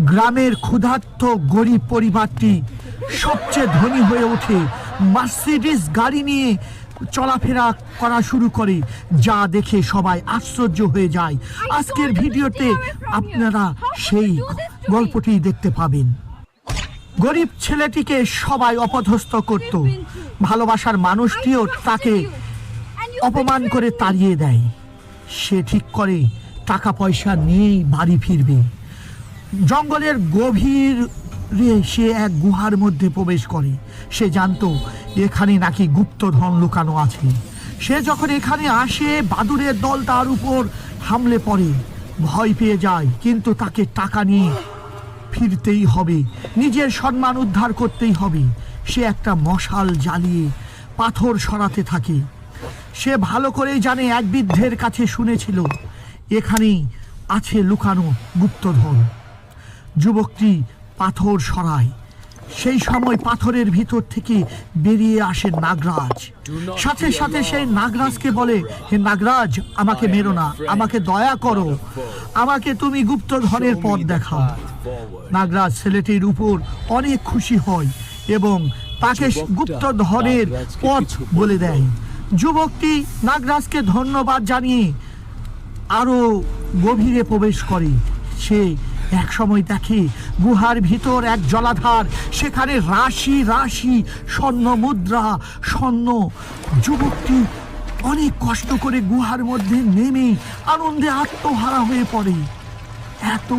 গ্রামের ক্ষুধার্ত গরিব পরিবারটি সবচেয়ে ধনী হয়ে ওঠে। মার্সিডিস গাড়ি নিয়ে চলাফেরা করা শুরু করে, যা দেখে সবাই আশ্চর্য হয়ে যায়। আজকের ভিডিওতে আপনারা সেই গল্পটি দেখতে পাবেন। গরিব ছেলেটিকে সবাই অপদস্থ করত। ভালোবাসার মানুষটিও তাকে অপমান করে তাড়িয়ে দেয়। সে ঠিক করে টাকা পয়সা নিয়েই বাড়ি ফিরবে। জঙ্গলের গভীর সে এক গুহার মধ্যে প্রবেশ করে। সে জানতো এখানে নাকি গুপ্তধন লুকানো আছে। সে যখন এখানে আসে বাদুরের দল তার উপর হামলে পড়ে। ভয় পেয়ে যায়, কিন্তু তাকে টাকা নিয়ে ফিরতেই হবে। নিজের সম্মান উদ্ধার করতেই হবে। সে একটা মশাল জ্বালিয়ে পাথর সরাতে থাকে। সে ভালো করেই জানে, এক বৃদ্ধের কাছে শুনেছিল, এখানেই আছে লুকানো গুপ্তধন। যুবকটি পাথর সরায়। সেই সময় পাথরের ভিতর থেকে বেরিয়ে আসে নাগরাজ। সাথে সাথে সেই নাগরাজকে বলে হে নাগরাজ আমাকে মেরো না আমাকে দয়া করো। আমাকে তুমি গুপ্তধনের পথ দেখাও। নাগরাজ ছেলেটির উপর অনেক খুশি হয় এবং তাকে গুপ্তধনের পথ বলে দেয়। যুবকটি নাগরাজকে ধন্যবাদ জানিয়ে আরও গভীরে প্রবেশ করে। সে এক সময় দেখে গুহার ভিতর এক জলাধার, সেখানে রাশি রাশি, স্বর্ণ মুদ্রা, স্বর্ণ। যুবকটি অনেক কষ্ট করে গুহার মধ্যে নেমে আনন্দে আত্মহারা হয়ে পড়ে। এত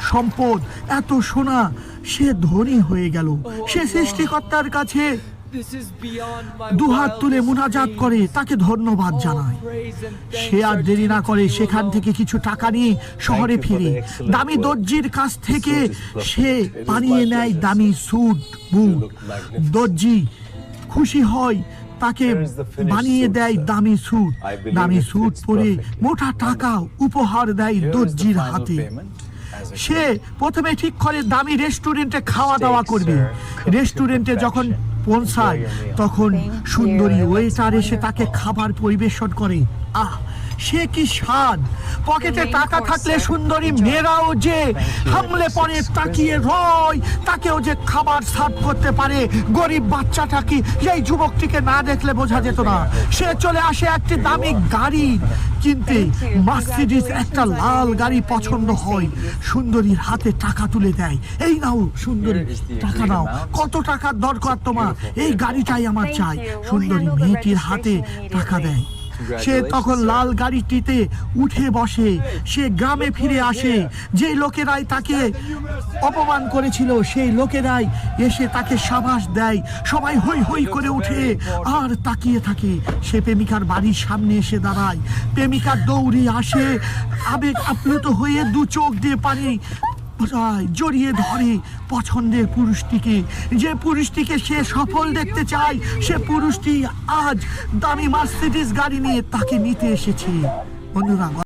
সম্পদ, এত সোনা, সে ধনী হয়ে গেল। সে সৃষ্টিকর্তার কাছে দুহাত তুলে মুনাজাত করে তাকে ধন্যবাদ জানায় সে আর দেরি না করে সেখান থেকে কিছু টাকা নিয়ে শহরে ফিরে। দামি দর্জির কাছ থেকে সে বানিয়ে নেয় দামি স্যুট বুট দর্জি খুশি হয় তাকে বানিয়ে দেয় দামি স্যুট দামি স্যুট পরে মোটা টাকা উপহার দেয় দর্জির হাতে। সে প্রথমে ঠিক করে দামি রেস্টুরেন্টে খাওয়া দাওয়া করবে। রেস্টুরেন্টে যখন পৌঁছায়। তখন সুন্দরী ওয়েটার এসে তাকে খাবার পরিবেশন করে। আহ সে কি স্বাদ? পকেটে টাকা থাকলে সুন্দরী মেয়েরাও যে হামলে পড়ে তাকিয়ে রয় তাকেও যে খাবার সার্ভ করতে পারে গরিব বাচ্চাটাকে এই যুবকটিকে না দেখলে বোঝা যেত না? সে চলে আসে একটি দামি গাড়ি কিনতে মার্সিডিস একটা লাল গাড়ি পছন্দ হয়। সুন্দরীর হাতে টাকা তুলে দেয়। এই নাও সুন্দরী টাকা নাও। কত টাকার দরকার তোমার? এই গাড়িটাই আমার চাই। সুন্দরী মেয়েটির হাতে টাকা দেয়। সে তখন লাল গাড়িটিতে উঠে বসে সে গ্রামে ফিরে আসে। যে লোকেরাই তাকে অপমান করেছিল সেই লোকেরাই এসে তাকে সাবাস দেয়। সবাই হই হই করে উঠে আর তাকিয়ে থাকে। সে প্রেমিকার বাড়ির সামনে এসে দাঁড়ায়। প্রেমিকার দৌড়ে আসে আবেগ আপ্লুত হয়ে দু চোখ দিয়ে পানি প্রায় জড়িয়ে ধরে পছন্দের পুরুষটিকে। যে পুরুষটিকে সে সফল দেখতে চায়, সে পুরুষটি আজ দামি মার্সিডিস গাড়ি নিয়ে তাকে নিতে এসেছে। বন্ধুরা